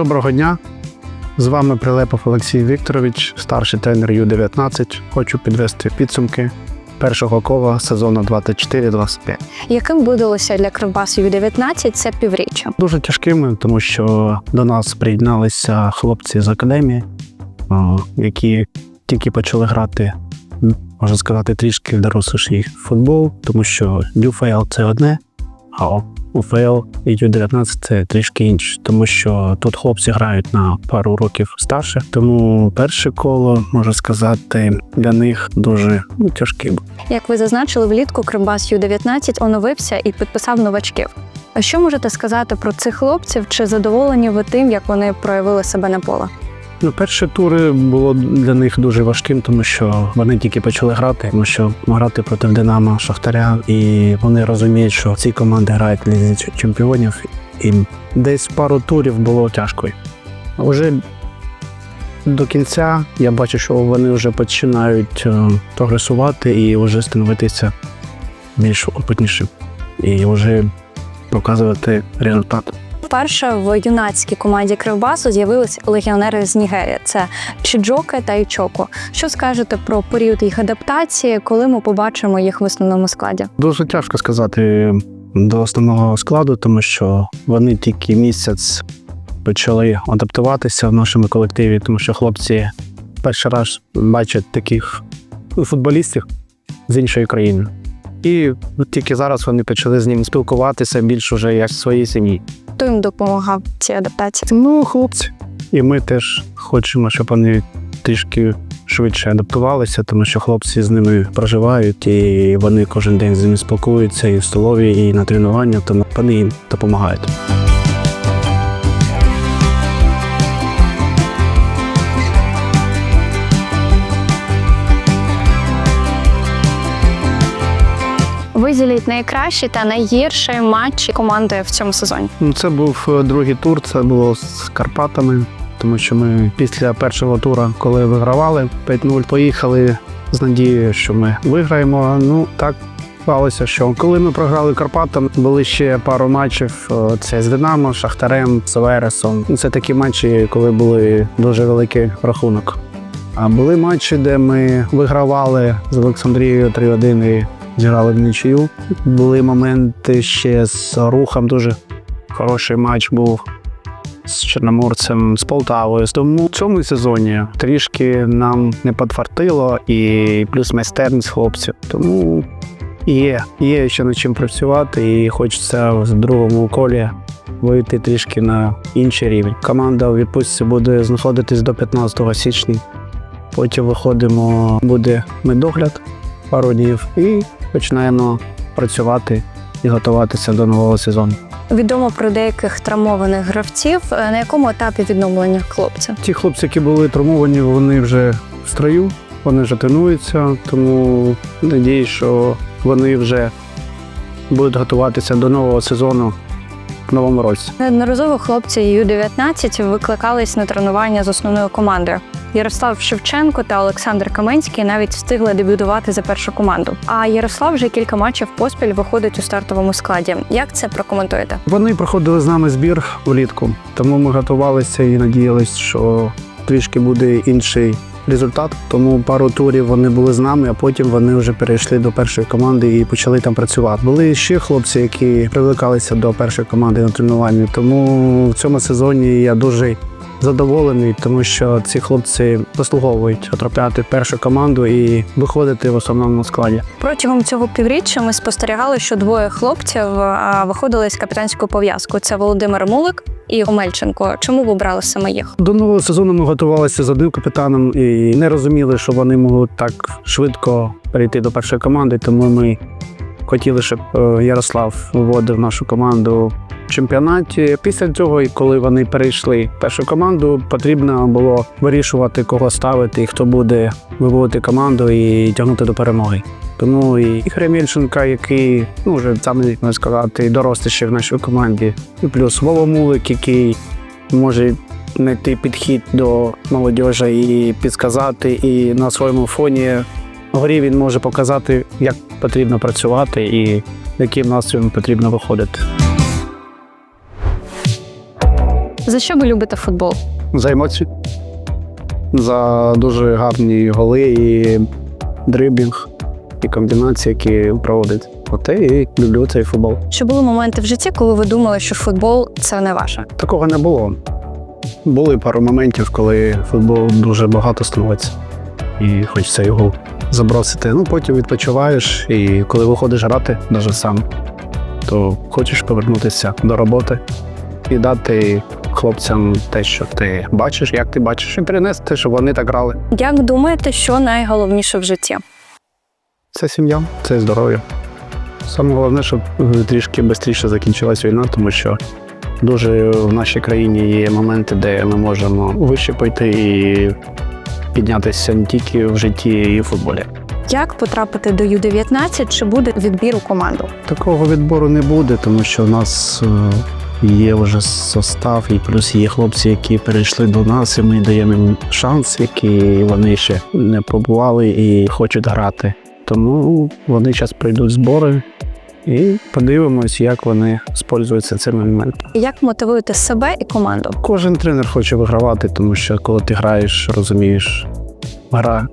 Доброго дня. З вами Прилепов Олексій Вікторович, старший тренер Ю-19. Хочу підвести підсумки першого кола сезону 24-25. Яким видалося для Кривбасу Ю-19 це півріччя? Дуже тяжкими, тому що до нас приєдналися хлопці з академії, які тільки почали грати, можна сказати, трішки в доросліший футбол, тому що ЮФЛ це одне, а УФЛ і Ю-19 це трішки інше, тому що тут хлопці грають на пару років старше. Тому перше коло, можна сказати, для них дуже ну, тяжке. Як ви зазначили, влітку Кривбас Ю-19 оновився і підписав новачків. А що можете сказати про цих хлопців? Чи задоволені ви тим, як вони проявили себе на поле? Ну, перші тури було для них дуже важким, тому що вони тільки почали грати, тому що грати проти Динамо Шахтаря, і вони розуміють, що ці команди грають Лізі чемпіонів, і десь пару турів було тяжко. А вже до кінця я бачу, що вони вже починають е, прогресувати і вже становитися більш опитнішим і вже показувати результат. Вперше в юнацькій команді Кривбасу з'явились легіонери з Нігерії. Це Чіджоке та Ічоко. Що скажете про період їх адаптації, коли ми побачимо їх в основному складі? Дуже тяжко сказати до основного складу, тому що вони тільки місяць почали адаптуватися в нашому колективі, тому що хлопці перший раз бачать таких футболістів з іншої країни. І тільки зараз вони почали з ним спілкуватися більш уже як своїй сім'ї. Хто їм допомагав в цій адаптації? Ну, хлопці. І ми теж хочемо, щоб вони трішки швидше адаптувалися, тому що хлопці з ними проживають, і вони кожен день з ними спілкуються і в столові, і на тренування, тому вони їм допомагають. Виділіть найкращі та найгірші матчі команди в цьому сезоні. Ну, це був е, другий тур, це було з Карпатами, тому що ми після першого тура, коли вигравали 5-0, поїхали з надією, що ми виграємо. Ну так сталося, що коли ми програли Карпатам, були ще пару матчів. е, Це з Динамо, Шахтарем, з. Ну, Це такі матчі, коли були дуже великий рахунок. А були матчі, де ми вигравали з Олександрією 3-1 і зіграли в нічию. Були моменти ще з рухом дуже хороший матч був з Чорноморцем, з Полтавою. Тому в цьому сезоні трішки нам не підфартило і плюс майстерність хлопців. Тому є, є ще над чим працювати, і хочеться в другому колі вийти трішки на інший рівень. Команда у відпустці буде знаходитись до 15 січня. Потім виходимо, буде медогляд пару днів і починаємо працювати і готуватися до нового сезону. Відомо про деяких травмованих гравців. Е, На якому етапі відновлення хлопця? Ті хлопці, які були травмовані, вони вже в строю, вони вже тренуються, тому надію, що вони вже будуть готуватися до нового сезону в новому році. Неодноразово хлопці Ю-19 викликались на тренування з основною командою. Ярослав Шевченко та Олександр Каменський навіть встигли дебютувати за першу команду. А Ярослав вже кілька матчів поспіль виходить у стартовому складі. Як це прокоментуєте? Вони проходили з нами збір влітку, тому ми готувалися і надіялися, що трішки буде інший результат. Тому пару турів вони були з нами, а потім вони вже перейшли до першої команди і почали там працювати. Були ще хлопці, які привлекалися до першої команди на тренуванні. Тому в цьому сезоні я дуже задоволений, тому що ці хлопці заслуговують потрапляти в першу команду і виходити в основному складі. Протягом цього півріччя ми спостерігали, що двоє хлопців виходили з капітанською пов'язкою. Це Володимир Мулик і Омельченко. Чому ви обрали саме їх? До нового сезону ми готувалися з одним капітаном і не розуміли, що вони можуть так швидко перейти до першої команди. Тому ми хотіли, щоб е, Ярослав виводив нашу команду чемпіонаті. Після цього, коли вони перейшли в першу команду, потрібно було вирішувати, кого ставити і хто буде виводити команду і тягнути до перемоги. Тому і Ігор Мільченка, який ну вже саме можна сказати, доросліший в нашій команді, і плюс Вова Мулик, який може знайти підхід до молодіжі і підказати, і на своєму фоні горі він може показати, як потрібно працювати і яким настроєм потрібно виходити. За що ви любите футбол? За емоції. За дуже гарні голи і дрибінг, і комбінації, які проводить. Оте і люблю цей футбол. Чи були моменти в житті, коли ви думали, що футбол це не ваше? Такого не було. Були пару моментів, коли футбол дуже багато становиться. І хочеться його забросити. Ну, потім відпочиваєш, і коли виходиш грати, навіть сам, то хочеш повернутися до роботи і дати хлопцям те, що ти бачиш, як ти бачиш, і перенести, щоб вони так грали. Як думаєте, що найголовніше в житті? Це сім'я, це здоров'я. Саме головне, щоб е, трішки швидше закінчилась війна, тому що дуже в нашій країні є моменти, де ми можемо вище пойти і піднятися не тільки в житті і в футболі. Як потрапити до Ю-19, чи буде відбір у команду? Такого відбору не буде, тому що в нас е, є вже состав, і плюс є хлопці, які перейшли до нас, і ми даємо їм шанс, який вони ще не побували і хочуть грати. Тому вони зараз прийдуть збори і подивимось, як вони спользуються цим моментом. Як мотивуєте себе і команду? Кожен тренер хоче вигравати, тому що коли ти граєш, розумієш гра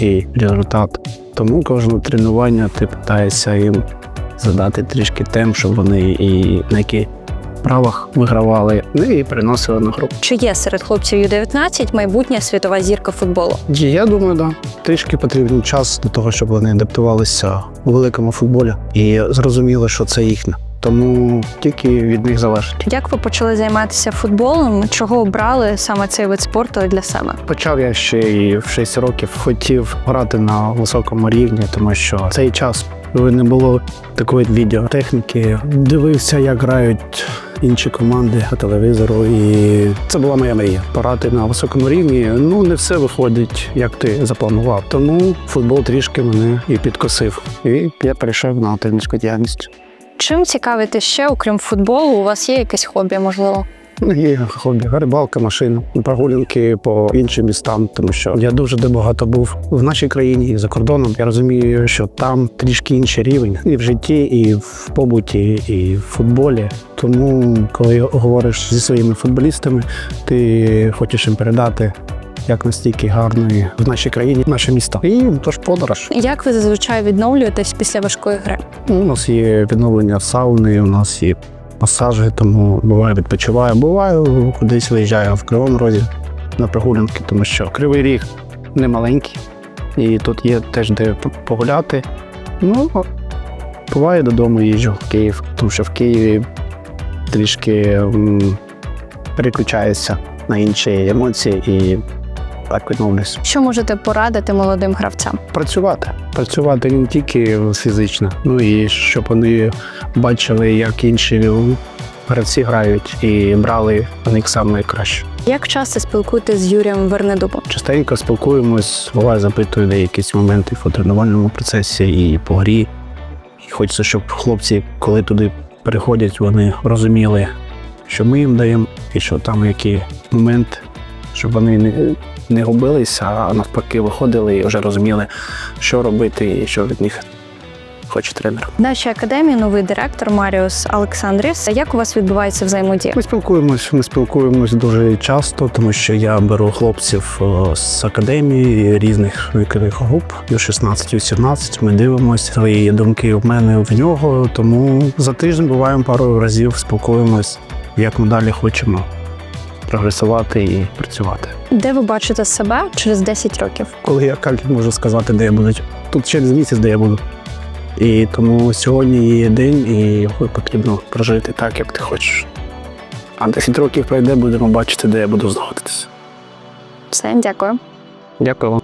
і результат. Тому кожне тренування ти питаєшся їм задати трішки темп, щоб вони і на яких правах вигравали, ну і переносили на гру. Чи є серед хлопців Ю-19 майбутня світова зірка футболу? Я думаю, да. Трішки потрібен час для того, щоб вони адаптувалися у великому футболі і зрозуміли, що це їхнє. Тому тільки від них залежить. Як ви почали займатися футболом? Чого обрали саме цей вид спорту для себе? Почав я ще і в 6 років хотів грати на високому рівні, тому що цей час коли не було такої відеотехніки. Дивився, як грають інші команди по телевізору, і це була моя мрія. Грати на високому рівні. Ну не все виходить, як ти запланував. Тому футбол трішки мене і підкосив. І я перейшов на тренерську діяльність. Чим цікавитесь ще, окрім футболу? У вас є якесь хобі, можливо? Ну, Є хобі, рибалка, машина, прогулянки по іншим містам, тому що я дуже де багато був в нашій країні і за кордоном. Я розумію, що там трішки інший рівень і в житті, і в побуті, і в футболі. Тому, коли говориш зі своїми футболістами, ти хочеш їм передати. Як настільки гарної в нашій країні наше місто. І тож подорож. Як ви зазвичай відновлюєтесь після важкої гри? У нас є відновлення сауни, у нас є масажі, тому буває відпочиваю. Буваю, кудись виїжджаю в Кривому Розі на прогулянки, тому що Кривий Ріг не маленький, і тут є теж де погуляти. Ну, буває додому їжджу в Київ, тому що в Києві трішки м, переключаєшся на інші емоції і так відновлюсь. Що можете порадити молодим гравцям? Працювати. Працювати не тільки фізично, ну і щоб вони бачили, як інші гравці грають, і брали в них саме краще. Як часто спілкуєтесь з Юрієм Вернедубом? Частенько спілкуємось, буває запитую деякі моменти в тренувальному процесі і по грі. І хочеться, щоб хлопці, коли туди переходять, вони розуміли, що ми їм даємо, і що там який момент, щоб вони не, не губилися, а навпаки виходили і вже розуміли, що робити і що від них хоче тренер. В нашій академії новий директор Маріус Олександріс. Як у вас відбувається взаємодія? Ми спілкуємось, ми спілкуємось дуже часто, тому що я беру хлопців е, з академії різних вікових груп, у 16, у 17. Ми дивимося свої думки в мене в нього. Тому за тиждень буваємо пару разів, спілкуємось, як ми далі хочемо прогресувати і працювати. Де ви бачите себе через 10 років? Коли я як можу сказати, де я буду тут через місяць, де я буду. І тому сьогодні є день, і його потрібно прожити так, як ти хочеш. А 10 років пройде, будемо бачити, де я буду знаходитися. Все, дякую. Дякую вам.